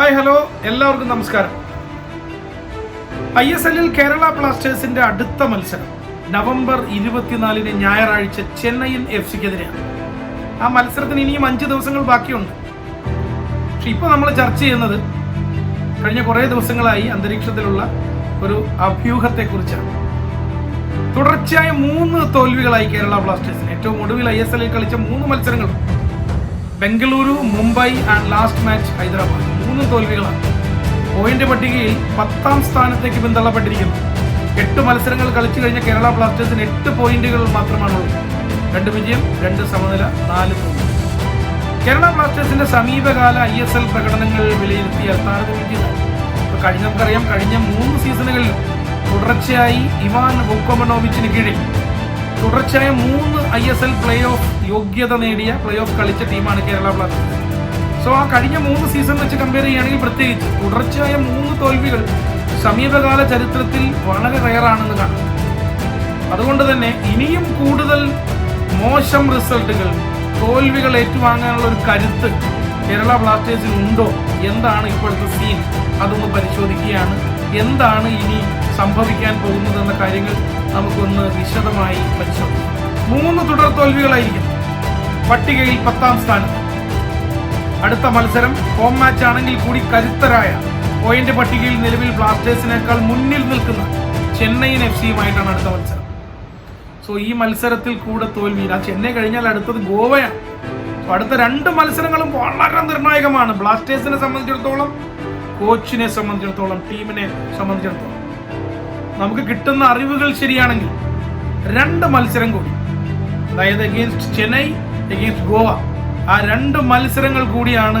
Hi hello. എല്ലാവർക്കും നമസ്കാരം. I S എല്ലിൽ കേരള ബ്ലാസ്റ്റേഴ്സിന്റെ അടുത്ത മത്സരം നവംബർ ഇരുപത്തിനാലിന് ഞായറാഴ്ച ചെന്നൈയിൻ എഫ് സിക്കെതിരെയാണ്. ആ മത്സരത്തിന് ഇനിയും അഞ്ച് ദിവസങ്ങൾ ബാക്കിയുണ്ട്. പക്ഷെ ഇപ്പൊ നമ്മൾ ചർച്ച ചെയ്യുന്നത് കഴിഞ്ഞ കുറേ ദിവസങ്ങളായി അന്തരീക്ഷത്തിലുള്ള ഒരു അഭ്യൂഹത്തെക്കുറിച്ചാണ്. തുടർച്ചയായ മൂന്ന് തോൽവികളായി കേരള ബ്ലാസ്റ്റേഴ്സിന്. ഏറ്റവും ഒടുവിൽ ഐ എസ് എല്ലിൽ കളിച്ച മൂന്ന് മത്സരങ്ങളും Bengaluru Mumbai and last match Hyderabad. മൂന്ന് തോൽവികളാണ്. പോയിന്റ് പട്ടികയിൽ പത്താം സ്ഥാനത്തേക്ക് പിന്തള്ളപ്പെട്ടിരിക്കുന്നു. എട്ട് മത്സരങ്ങൾ കളിച്ചു കഴിഞ്ഞ കേരള ബ്ലാസ്റ്റേഴ്സിന് എട്ട് പോയിന്റുകൾ മാത്രമാണുള്ളത്. രണ്ട് വിജയം രണ്ട് സമനില നാല് തോൽവി. കേരള ബ്ലാസ്റ്റേഴ്സിന്റെ സമീപകാല ഐ എസ് എൽ പ്രകടനങ്ങൾ വിലയിരുത്തിയാൽ താരതമ്യം കഴിഞ്ഞ നമുക്കറിയാം കഴിഞ്ഞ മൂന്ന് സീസണുകളിൽ തുടർച്ചയായി ഇവാൻ ബുക്കോമനോവിച്ചിന് കീഴിൽ തുടർച്ചയായ മൂന്ന് I S L play off യോഗ്യത നേടിയ പ്ലേ ഓഫ് കളിച്ച ടീമാണ് കേരള ബ്ലാസ്റ്റേഴ്സ്. സോ ആ കഴിഞ്ഞ മൂന്ന് സീസൺ വെച്ച് കമ്പയർ ചെയ്യുകയാണെങ്കിൽ പ്രത്യേകിച്ച് തുടർച്ചയായ മൂന്ന് തോൽവികൾ സമീപകാല ചരിത്രത്തിൽ വളരെ റയറാണെന്ന് കാണാം. അതുകൊണ്ട് തന്നെ ഇനിയും കൂടുതൽ മോശം റിസൾട്ടുകൾ തോൽവികൾ ഏറ്റുവാങ്ങാനുള്ള ഒരു കരുത്ത് കേരള ബ്ലാസ്റ്റേഴ്സിൽ ഉണ്ടോ? എന്താണ് ഇപ്പോഴത്തെ സീൻ അതൊന്ന് പരിശോധിക്കുകയാണ്. എന്താണ് ഇനി സംഭവിക്കാൻ പോകുന്നതെന്ന കാര്യങ്ങൾ നമുക്കൊന്ന് വിശദമായി പരിശോധിക്കാം. മൂന്ന് തുടർ തോൽവികളായിരിക്കും പട്ടികയിൽ പത്താം സ്ഥാനം. അടുത്ത മത്സരം ഹോം മാച്ച് ആണെങ്കിൽ കൂടി കരുത്തരായ പോയിന്റ് പട്ടികയിൽ നിലവിൽ ബ്ലാസ്റ്റേഴ്സിനേക്കാൾ മുന്നിൽ നിൽക്കുന്ന ചെന്നൈയിൻ എഫ് സിയുമായിട്ടാണ് അടുത്ത മത്സരം. സോ ഈ മത്സരത്തിൽ കൂടെ തോൽവി ആ ചെന്നൈ കഴിഞ്ഞാൽ അടുത്തത് ഗോവയാണ്. അടുത്ത രണ്ട് മത്സരങ്ങളും വളരെ നിർണായകമാണ്. ബ്ലാസ്റ്റേഴ്സിനെ സംബന്ധിച്ചിടത്തോളം കോച്ചിനെ സംബന്ധിച്ചിടത്തോളം ടീമിനെ സംബന്ധിച്ചിടത്തോളം. നമുക്ക് കിട്ടുന്ന അറിവുകൾ ശരിയാണെങ്കിൽ രണ്ട് മത്സരം കൂടി. അതായത് എഗെയിൻസ്റ്റ് ചെന്നൈ എഗെയിൻസ്റ്റ് ഗോവ. ആ രണ്ട് മത്സരങ്ങൾ കൂടിയാണ്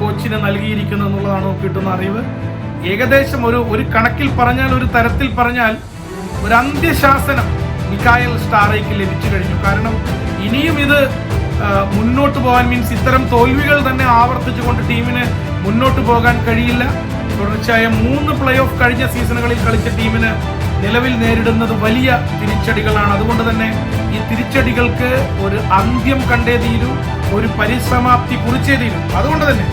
കോച്ചിന് നൽകിയിരിക്കുന്നത് എന്നുള്ളതാണ് കിട്ടുന്ന അറിവ്. ഏകദേശം ഒരു ഒരു കണക്കിൽ പറഞ്ഞാൽ ഒരു തരത്തിൽ പറഞ്ഞാൽ ഒരു അന്ത്യശാസനം മിക്കായൽ സ്റ്റാറേക്ക് ലഭിച്ചു കഴിഞ്ഞു. കാരണം ഇനിയും ഇത് മുന്നോട്ട് പോകാൻ മീൻസ് ഇത്തരം തോൽവികൾ തന്നെ ആവർത്തിച്ചുകൊണ്ട് ടീമിന് മുന്നോട്ട് പോകാൻ കഴിയില്ല. തുടർച്ചയായ മൂന്ന് പ്ലേ ഓഫ് കഴിഞ്ഞ സീസണുകളിൽ കളിച്ച ടീമിന് നിലവിൽ നേരിടുന്നത് വലിയ തിരിച്ചടികളാണ്. അതുകൊണ്ട് തന്നെ ഈ തിരിച്ചടികൾക്ക് ഒരു അന്ത്യം കണ്ടേ തീരൂ ഒരു പരിസമാപ്തി കുറിച്ചേ തീരൂ. അതുകൊണ്ട് തന്നെ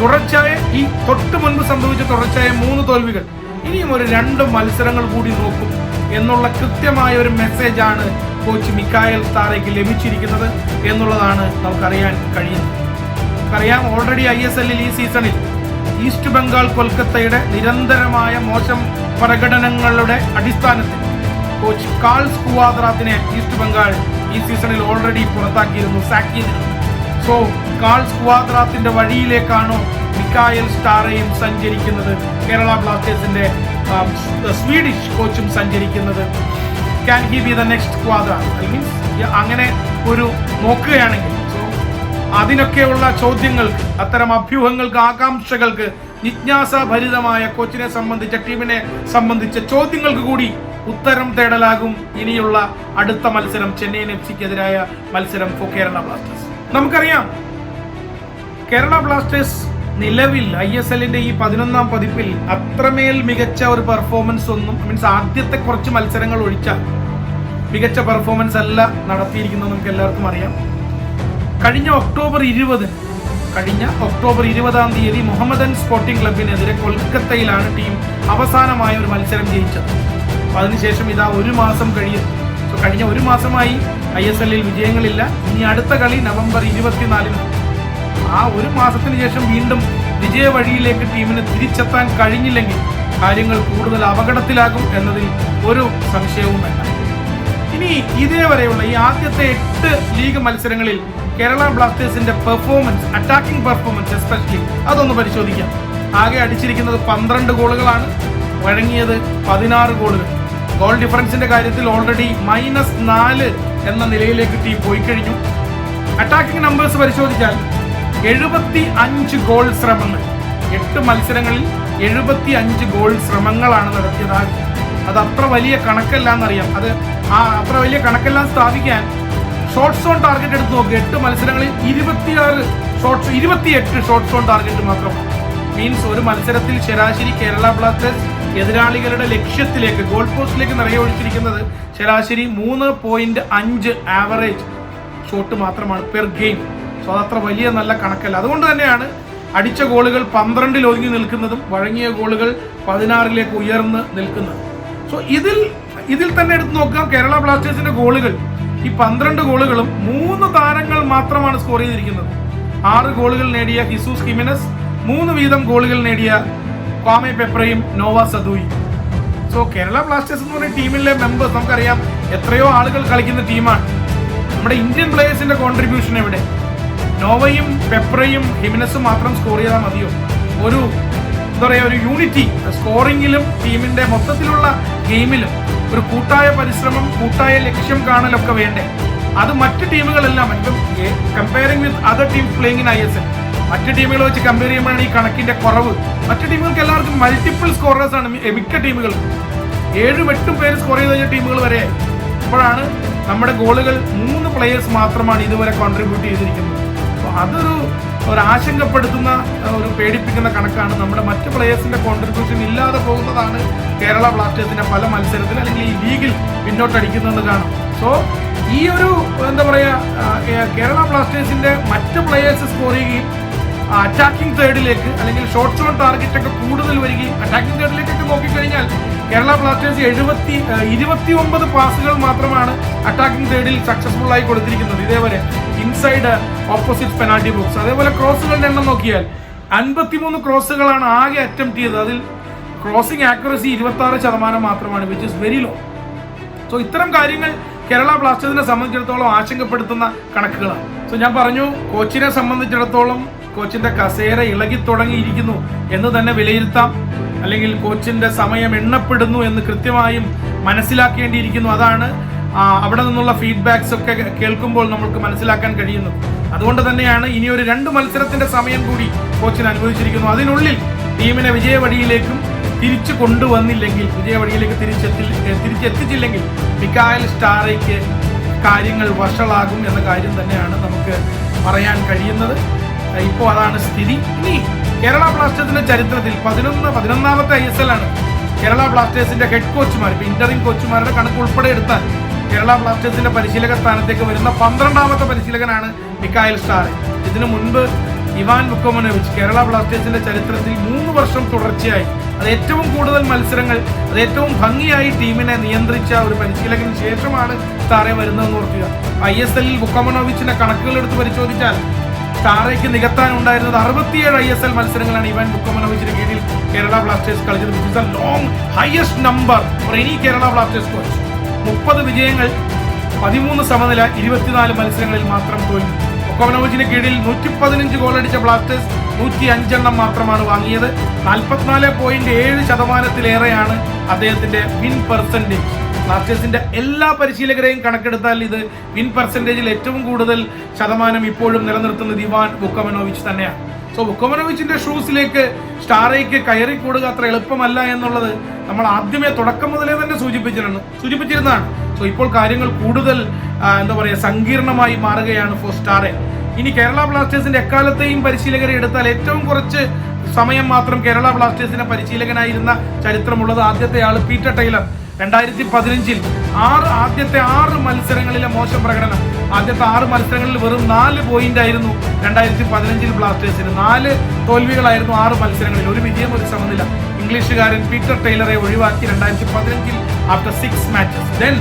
തുടർച്ചയായ ഈ തൊട്ട് മുൻപ് സംഭവിച്ച തുടർച്ചയായ മൂന്ന് തോൽവികൾ ഇനിയും ഒരു രണ്ട് മത്സരങ്ങൾ കൂടി നോക്കും എന്നുള്ള കൃത്യമായ ഒരു മെസ്സേജ് ആണ് കോച്ച് മിക്കായൽ താരയ്ക്ക് ലഭിച്ചിരിക്കുന്നത് എന്നുള്ളതാണ് നമുക്കറിയാൻ കഴിയുന്നത്. നമുക്കറിയാം ഓൾറെഡി ഐ എസ് എല്ലിൽ ഈ സീസണിൽ ഈസ്റ്റ് ബംഗാൾ കൊൽക്കത്തയുടെ നിരന്തരമായ മോശം പ്രകടനങ്ങളുടെ അടിസ്ഥാനത്തിൽ കോച്ച് കാൾസ് സ്കുവാദ്രാത്തിനെ ഈസ്റ്റ് ബംഗാൾ ഈ സീസണിൽ ഓൾറെഡി പുറത്താക്കിയിരുന്നു. സാക്കി സോ കാൾസ് കുവാദ്രാത്തിന്റെ വഴിയിലേക്കാണോ മിക്കായൽ സ്റ്റാറയും സഞ്ചരിക്കുന്നത്? കേരള ബ്ലാസ്റ്റേഴ്സിന്റെ സ്വീഡിഷ് കോച്ചും സഞ്ചരിക്കുന്നത്. Can he be the next Cuadrat means അങ്ങനെ ഒരു നോക്കുകയാണെങ്കിൽ സോ അതിനൊക്കെയുള്ള ചോദ്യങ്ങൾക്ക് അത്തരം അഭ്യൂഹങ്ങൾക്ക് ആകാംക്ഷകൾക്ക് ജിജ്ഞാസാഭരിതമായ കോച്ചിനെ സംബന്ധിച്ച ടീമിനെ സംബന്ധിച്ച ചോദ്യങ്ങൾക്ക് കൂടി ഉത്തരം തേടലാകും ഇനിയുള്ള അടുത്ത മത്സരം ചെന്നൈയിൻ എഫ് സിക്കെതിരായ മത്സരം ഫോർ കേരള ബ്ലാസ്റ്റേഴ്സ് നമുക്കറിയാം കേരള ബ്ലാസ്റ്റേഴ്സ് നിലവിൽ ഐ എസ് എല്ലിന്റെ ഈ പതിനൊന്നാം പതിപ്പിൽ അത്രമേൽ മികച്ച ഒരു പെർഫോമൻസ് ഒന്നും മീൻസ് ആദ്യത്തെ കുറച്ച് മത്സരങ്ങൾ ഒഴിച്ചാൽ മികച്ച പെർഫോമൻസ് അല്ല നടത്തിയിരിക്കുന്നത് നമുക്ക് എല്ലാവർക്കും അറിയാം. കഴിഞ്ഞ ഒക്ടോബർ ഇരുപതിന് കഴിഞ്ഞ ഒക്ടോബർ ഇരുപതാം തീയതി മുഹമ്മദൻ സ്പോർട്ടിംഗ് ക്ലബിനെതിരെ കൊൽക്കത്തയിലാണ് ടീം അവസാനമായ ഒരു മത്സരം ജയിച്ചത്. അതിനുശേഷം ഇതാ ഒരു മാസം കഴിയും. സോ കഴിഞ്ഞ ഒരു മാസമായി ഐ എസ് എല്ലിൽ വിജയങ്ങളില്ല. ഇനി അടുത്ത കളി നവംബർ ഇരുപത്തിനാലിന്. ആ ഒരു മാസത്തിന് ശേഷം വീണ്ടും വിജയ വഴിയിലേക്ക് ടീമിന് തിരിച്ചെത്താൻ കഴിഞ്ഞില്ലെങ്കിൽ കാര്യങ്ങൾ കൂടുതൽ അപകടത്തിലാകും എന്നതിൽ ഒരു സംശയവും വേണ്ട. ഇനി ഇതേവരെയുള്ള ഈ ആദ്യത്തെ എട്ട് ലീഗ് മത്സരങ്ങളിൽ കേരള ബ്ലാസ്റ്റേഴ്സിന്റെ പെർഫോമൻസ് അറ്റാക്കിംഗ് പെർഫോമൻസ് എസ്പെഷ്യലി അതൊന്ന് പരിശോധിക്കാം. ആകെ അടിച്ചിരിക്കുന്നത് പന്ത്രണ്ട് ഗോളുകളാണ്. വഴങ്ങിയത് പതിനാറ് ഗോളുകൾ. ഗോൾ ഡിഫറൻസിന്റെ കാര്യത്തിൽ ഓൾറെഡി മൈനസ് നാല് എന്ന നിലയിലേക്ക് ടീം പോയി കഴിഞ്ഞു. അറ്റാക്കിംഗ് നമ്പേഴ്സ് പരിശോധിച്ചാൽ എഴുപത്തി അഞ്ച് ഗോൾ ശ്രമങ്ങൾ. എട്ട് മത്സരങ്ങളിൽ എഴുപത്തി അഞ്ച് ഗോൾ ശ്രമങ്ങളാണ് നടത്തിയത്. അത് അത്ര വലിയ കണക്കല്ല എന്നറിയാം അത് ആ അത്ര വലിയ കണക്കെല്ലാം സ്ഥാപിക്കാൻ ഷോർട്ട് സോൺ ടാർഗറ്റ് എടുത്ത് നോക്കുക എട്ട് മത്സരങ്ങളിൽ ഇരുപത്തിയാറ് ഷോർട്ട് ഇരുപത്തിയെട്ട് ഷോർട്ട് സോൺ ടാർഗറ്റ് മാത്രം. മീൻസ് ഒരു മത്സരത്തിൽ ശരാശരി കേരള ബ്ലാസ്റ്റേഴ്സ് എതിരാളികളുടെ ലക്ഷ്യത്തിലേക്ക് ഗോൾ പോസ്റ്റിലേക്ക് നിറയെ ഒഴിച്ചിരിക്കുന്നത് ശരാശരി മൂന്ന് പോയിന്റ് അഞ്ച് ആവറേജ് ഷോട്ട് മാത്രമാണ് പെർ ഗെയിം സോ അതത്ര വലിയ നല്ല കണക്കല്ല. അതുകൊണ്ട് തന്നെയാണ് അടിച്ച ഗോളുകൾ പന്ത്രണ്ടിൽ ഒതുങ്ങി നിൽക്കുന്നതും വഴങ്ങിയ ഗോളുകൾ പതിനാറിലേക്ക് ഉയർന്ന് നിൽക്കുന്നതും. സോ ഇതിൽ ഇതിൽ തന്നെ എടുത്ത് നോക്കാം. കേരള ബ്ലാസ്റ്റേഴ്സിന്റെ ഗോളുകൾ ഈ പന്ത്രണ്ട് ഗോളുകളും മൂന്ന് താരങ്ങൾ മാത്രമാണ് സ്കോർ ചെയ്തിരിക്കുന്നത്. ആറ് ഗോളുകൾ നേടിയ ഹിസൂസ് കിമിനസ് മൂന്ന് വീതം ഗോളുകൾ നേടിയ Kwame പെപ്രയും Noah Sadaoui so Kerala Blasters എന്ന് പറയുന്ന ടീമിലെ മെമ്പേഴ്സ് നമുക്കറിയാം എത്രയോ ആളുകൾ കളിക്കുന്ന ടീമാണ് നമ്മുടെ ഇന്ത്യൻ പ്ലേയേഴ്സിന്റെ കോൺട്രിബ്യൂഷൻ എവിടെ? നോവയും പെപ്രയും ഹിമിനസും മാത്രം സ്കോർ ചെയ്താൽ മതിയോ? ഒരു എന്താ പറയുക ഒരു യൂണിറ്റി സ്കോറിങ്ങിലും ടീമിന്റെ മൊത്തത്തിലുള്ള ഗെയിമിലും ഒരു കൂട്ടായ പരിശ്രമം കൂട്ടായ ലക്ഷ്യം കാണലൊക്കെ വേണ്ടേ? അത് മറ്റ് ടീമുകളെല്ലാം comparing with other teams playing in I S L മറ്റ് ടീമുകൾ വെച്ച് കമ്പയർ ചെയ്യുമ്പോഴാണ് ഈ കണക്കിന്റെ കുറവ്. മറ്റു ടീമുകൾക്ക് എല്ലാവർക്കും മൾട്ടിപ്പിൾ സ്കോറേഴ്സ് ആണ്. മിക്ക ടീമുകൾക്കും ഏഴും എട്ടും പേര് സ്കോർ ചെയ്ത് കഴിഞ്ഞ ടീമുകൾ വരെ. ഇപ്പോഴാണ് നമ്മുടെ ഗോളുകൾ മൂന്ന് പ്ലേയേഴ്സ് മാത്രമാണ് ഇതുവരെ കോൺട്രിബ്യൂട്ട് ചെയ്തിരിക്കുന്നത്. അപ്പോൾ അതൊരു ഒരു ആശങ്കപ്പെടുത്തുന്ന ഒരു പേടിപ്പിക്കുന്ന കണക്കാണ്. നമ്മുടെ മറ്റ് പ്ലേയേഴ്സിന്റെ കോൺട്രിബ്യൂഷൻ ഇല്ലാതെ പോകുന്നതാണ് കേരള ബ്ലാസ്റ്റേഴ്സിന്റെ പല മത്സരത്തിൽ അല്ലെങ്കിൽ ഈ ലീഗിൽ പിന്നോട്ടടിക്കുന്നതെന്ന് കാണാം. സോ ഈ ഒരു എന്താ പറയുക കേരള ബ്ലാസ്റ്റേഴ്സിന്റെ മറ്റ് പ്ലേയേഴ്സ് സ്കോർ ചെയ്യുകയും അറ്റാക്കിംഗ് തേർഡിലേക്ക് അല്ലെങ്കിൽ ഷോർട്ട് സോൺ ടാർഗറ്റ് ഒക്കെ കൂടുതൽ വരികയും അറ്റാക്കിംഗ് തേർഡിലേക്കൊക്കെ നോക്കിക്കഴിഞ്ഞാൽ കേരള ബ്ലാസ്റ്റേഴ്സ് എഴുപത്തി ഇരുപത്തി ഒമ്പത് പാസുകൾ മാത്രമാണ് അറ്റാക്കിംഗ് തേർഡിൽ സക്സസ്ഫുൾ ആയി കൊടുത്തിരിക്കുന്നത്. ഇതേവരെ ഇൻസൈഡ് ഓപ്പോസിറ്റ് പെനാൾട്ടി ബോക്സ് അതേപോലെ ക്രോസുകളുടെ എണ്ണം നോക്കിയാൽ അൻപത്തിമൂന്ന് ക്രോസുകളാണ് ആകെ അറ്റംപ്റ്റ് ചെയ്തത്. അതിൽ ക്രോസിംഗ് ആക്യുറസി ഇരുപത്തി ആറ് ശതമാനം മാത്രമാണ് which is very low so ഇത്തരം കാര്യങ്ങൾ കേരള ബ്ലാസ്റ്റേഴ്സിനെ സംബന്ധിച്ചിടത്തോളം ആശങ്കപ്പെടുത്തുന്ന കണക്കുകളാണ്. സോ ഞാൻ പറഞ്ഞു കോച്ചിനെ സംബന്ധിച്ചിടത്തോളം കോച്ചിന്റെ കസേര ഇളകി തുടങ്ങിയിരിക്കുന്നു എന്ന് തന്നെ വിലയിരുത്താം. അല്ലെങ്കിൽ കോച്ചിന്റെ സമയം എണ്ണപ്പെടുന്നു എന്ന് കൃത്യമായും മനസ്സിലാക്കേണ്ടിയിരിക്കുന്നു. അതാണ് അവിടെ നിന്നുള്ള ഫീഡ്ബാക്സ് ഒക്കെ കേൾക്കുമ്പോൾ നമ്മൾക്ക് മനസ്സിലാക്കാൻ കഴിയുന്നു അതുകൊണ്ട് തന്നെയാണ് ഇനി ഒരു രണ്ട് മത്സരത്തിന്റെ സമയം കൂടി കോച്ചിന് അനുവദിച്ചിരിക്കുന്നു അതിനുള്ളിൽ ടീമിനെ വിജയവഴിയിലേക്കും തിരിച്ചു കൊണ്ടുവന്നില്ലെങ്കിൽ വിജയവഴിയിലേക്ക് തിരിച്ചെത്തി തിരിച്ചെത്തിച്ചില്ലെങ്കിൽ മിക്കായൽ സ്റ്റാറയ്ക്ക് കാര്യങ്ങൾ വഷളാകും എന്ന കാര്യം തന്നെയാണ് നമുക്ക് പറയാൻ കഴിയുന്നത്. ഇപ്പോൾ അതാണ് സ്ഥിതി. ഇനി കേരള ബ്ലാസ്റ്റേഴ്സിന്റെ ചരിത്രത്തിൽ പതിനൊന്ന് പതിനൊന്നാമത്തെ ഐ എസ് എൽ ആണ് കേരള ബ്ലാസ്റ്റേഴ്സിന്റെ ഹെഡ് കോച്ചുമാർ ഇപ്പൊ ഇന്ററിംഗ് കോച്ചുമാരുടെ കണക്ക് ഉൾപ്പെടെ എടുത്താൽ കേരള ബ്ലാസ്റ്റേഴ്സിന്റെ പരിശീലക സ്ഥാനത്തേക്ക് വരുന്ന പന്ത്രണ്ടാമത്തെ പരിശീലകനാണ് മിക്കായൽ സ്റ്റാർ ഇതിനു മുൻപ് ഇവാൻ ബുക്കോമനോവിച്ച് കേരള ബ്ലാസ്റ്റേഴ്സിന്റെ ചരിത്രത്തിൽ മൂന്ന് വർഷം തുടർച്ചയായി അത് ഏറ്റവും കൂടുതൽ മത്സരങ്ങൾ അത് ഏറ്റവും ഭംഗിയായി ടീമിനെ നിയന്ത്രിച്ച ഒരു പരിശീലകന് ശേഷമാണ് താരെ വരുന്നതെന്ന് ഓർക്കുക. ഐ എസ് എല്ലിൽ വുക്കോമനോവിച്ചിന്റെ കണക്കുകൾ എടുത്ത് പരിശോധിച്ചാൽ താരയ്ക്ക് നികത്താനുണ്ടായിരുന്നത് അറുപത്തിയേഴ് ഐ എസ് എൽ മത്സരങ്ങളാണ് ഇവാൻ ബുക്കമനോവിച്ചിന് കീഴിൽ കേരള ബ്ലാസ്റ്റേഴ്സ് കളിച്ചത്. Which is a long highest number for any Kerala Blasters coach മുപ്പത് വിജയങ്ങൾ പതിമൂന്ന് സമനില ഇരുപത്തിനാല് മത്സരങ്ങളിൽ മാത്രം തോൽവി ബുക്കമനോവിച്ചിന് കീഴിൽ നൂറ്റി പതിനഞ്ച് ഗോളടിച്ച ബ്ലാസ്റ്റേഴ്സ് നൂറ്റി അഞ്ചെണ്ണം മാത്രമാണ് വാങ്ങിയത്. നാൽപ്പത്തിനാല് പോയിന്റ് ഏഴ് ശതമാനത്തിലേറെയാണ് അദ്ദേഹത്തിന്റെ വിൻ പെർസെന്റേജ് ബ്ലാസ്റ്റേഴ്സിന്റെ എല്ലാ പരിശീലകരെയും കണക്കെടുത്താൽ ഇത് വിൻ പെർസെന്റേജിൽ ഏറ്റവും കൂടുതൽ ശതമാനം ഇപ്പോഴും നിലനിർത്തുന്ന ദിവാൻ ബുക്കമനോവിച്ച് തന്നെയാണ്. സോ ബുക്കമനോവിച്ചിന്റെ ഷൂസിലേക്ക് സ്റ്റാറേക്ക് കയറി കൂടുക അത്ര എളുപ്പമല്ല എന്നുള്ളത് നമ്മൾ ആദ്യമേ തുടക്കം മുതലേ തന്നെ സൂചിപ്പിച്ചിരുന്നു സൂചിപ്പിച്ചിരുന്നതാണ്. സോ ഇപ്പോൾ കാര്യങ്ങൾ കൂടുതൽ എന്താ പറയുക സങ്കീർണമായി മാറുകയാണ് ഫോർ സ്റ്റാറെ. ഇനി കേരള ബ്ലാസ്റ്റേഴ്സിന്റെ എക്കാലത്തെയും പരിശീലകരെ എടുത്താൽ ഏറ്റവും കുറച്ച് സമയം മാത്രം കേരള ബ്ലാസ്റ്റേഴ്സിന്റെ പരിശീലകനായിരുന്ന ചരിത്രമുള്ളത് ആദ്യത്തെ ആൾ പീറ്റർ ടൈലർ. രണ്ടായിരത്തി പതിനഞ്ചിൽ ആറ് ആദ്യത്തെ ആറ് മത്സരങ്ങളിലെ മോശം പ്രകടനം. ആദ്യത്തെ ആറ് മത്സരങ്ങളിൽ വെറും നാല് പോയിന്റ് ആയിരുന്നു രണ്ടായിരത്തി പതിനഞ്ചിൽ ബ്ലാസ്റ്റേഴ്സിന്. നാല് തോൽവികളായിരുന്നു ആറ് മത്സരങ്ങളിൽ. ഒരു വിജയം ഒരു സമനില. ഇംഗ്ലീഷുകാരൻ പീറ്റർ ടൈലറെ ഒഴിവാക്കി രണ്ടായിരത്തി പതിനഞ്ചിൽ after six matches then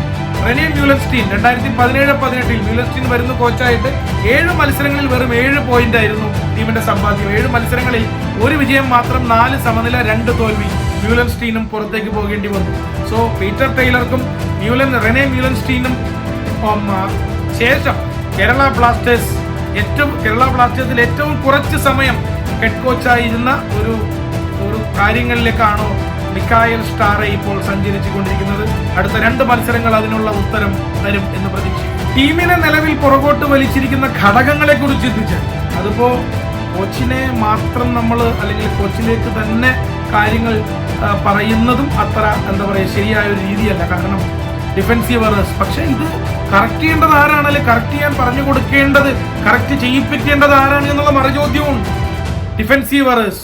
Rene Meulensteen രണ്ടായിരത്തി പതിനേഴ് പതിനെട്ടിൽ മ്യൂലസ്റ്റീൻ വരുന്ന കോച്ചായിട്ട് ഏഴ് മത്സരങ്ങളിൽ വെറും ഏഴ് പോയിന്റ് ആയിരുന്നു ടീമിന്റെ സമ്പാദ്യം. ഏഴ് മത്സരങ്ങളിൽ ഒരു വിജയം മാത്രം നാല് സമനില രണ്ട് തോൽവി. മ്യൂലൻസ്റ്റീനും പുറത്തേക്ക് പോകേണ്ടി വന്നു. സോ പീറ്റർ ടൈലർക്കും മ്യൂലൻ റെനെ മ്യൂലൻസ്റ്റീനും സ്റ്റീനും ശേഷം കേരള ബ്ലാസ്റ്റേഴ്സ് ഏറ്റവും കേരള ബ്ലാസ്റ്റേഴ്സിൽ ഏറ്റവും കുറച്ച് സമയം ഹെഡ് കോച്ചായിരുന്ന ഒരു ഒരു കാര്യങ്ങളിലേക്കാണോ മിക്കായൽ സ്റ്റാറെ ഇപ്പോൾ സഞ്ചരിച്ചു കൊണ്ടിരിക്കുന്നത് അടുത്ത രണ്ട് മത്സരങ്ങൾ അതിനുള്ള ഉത്തരം തരും എന്ന് പ്രതീക്ഷിക്കും ടീമിനെ നിലവിൽ പുറകോട്ട് വലിച്ചിരിക്കുന്ന ഘടകങ്ങളെ കുറിച്ച് ചിന്തിച്ചാൽ അതിപ്പോ കോച്ചിനെ മാത്രം നമ്മൾ അല്ലെങ്കിൽ കോച്ചിലേക്ക് തന്നെ കാര്യങ്ങൾ പറയുന്നതും അത്ര എന്താ പറയുക ശരിയായ ഒരു രീതിയല്ല. കാരണം ഡിഫൻസീവ് എറേഴ്സ് പക്ഷെ ഇത് കറക്റ്റ് ചെയ്യേണ്ടത് ആരാണ്? അല്ലെങ്കിൽ കറക്റ്റ് ചെയ്യാൻ പറഞ്ഞു കൊടുക്കേണ്ടത് കറക്റ്റ് ചെയ്യിപ്പിക്കേണ്ടത് ആരാണ് എന്നുള്ള മറുചോദ്യവും ഡിഫൻസീവ് എറേഴ്സ്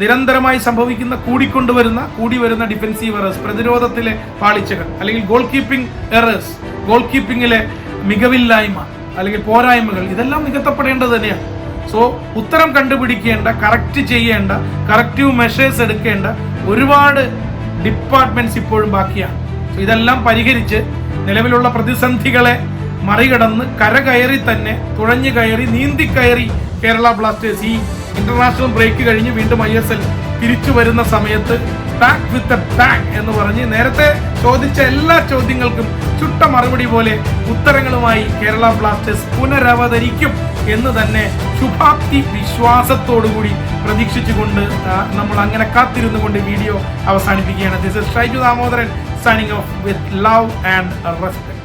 നിരന്തരമായി സംഭവിക്കുന്ന കൂടിക്കൊണ്ടുവരുന്ന കൂടി വരുന്ന ഡിഫൻസീവ് എറേഴ്സ് പ്രതിരോധത്തിലെ പാളിച്ചകൾ അല്ലെങ്കിൽ ഗോൾ കീപ്പിംഗ് എറേഴ്സ് ഗോൾ കീപ്പിംഗിലെ മികവില്ലായ്മ അല്ലെങ്കിൽ പോരായ്മകൾ ഇതെല്ലാം നികത്തപ്പെടേണ്ടത് തന്നെയാണ്. സോ ഉത്തരം കണ്ടുപിടിക്കേണ്ട കറക്റ്റ് ചെയ്യേണ്ട കറക്റ്റീവ് മെഷേഴ്സ് എടുക്കേണ്ട ഒരുപാട് ഡിപ്പാർട്ട്മെന്റ്സ് ഇപ്പോഴും ബാക്കിയാണ്. ഇതെല്ലാം പരിഹരിച്ച് നിലവിലുള്ള പ്രതിസന്ധികളെ മറികടന്ന് കര കയറി തന്നെ തുഴഞ്ഞു കയറി നീന്തി കയറി കേരള ബ്ലാസ്റ്റേഴ്സ് ഈ ഇന്റർനാഷണൽ ബ്രേക്ക് കഴിഞ്ഞ് വീണ്ടും ഐ എസ് എൽ തിരിച്ചു വരുന്ന സമയത്ത് ബാക്ക് വിത്ത് എ ബാങ് എന്ന് പറഞ്ഞ് നേരത്തെ ചോദിച്ച എല്ലാ ചോദ്യങ്ങൾക്കും ചുട്ട മറുപടി പോലെ ഉത്തരങ്ങളുമായി കേരള ബ്ലാസ്റ്റേഴ്സ് പുനരവതരിക്കും. എന്ന് തന്നെ ശുഭാപ്തി വിശ്വാസത്തോടുകൂടി പ്രതീക്ഷിച്ചുകൊണ്ട് നമ്മൾ അങ്ങനെ കാത്തിരുന്നു കൊണ്ട് വീഡിയോ അവസാനിപ്പിക്കുകയാണ്. This is Shaiju Damodaran signing off with love and respect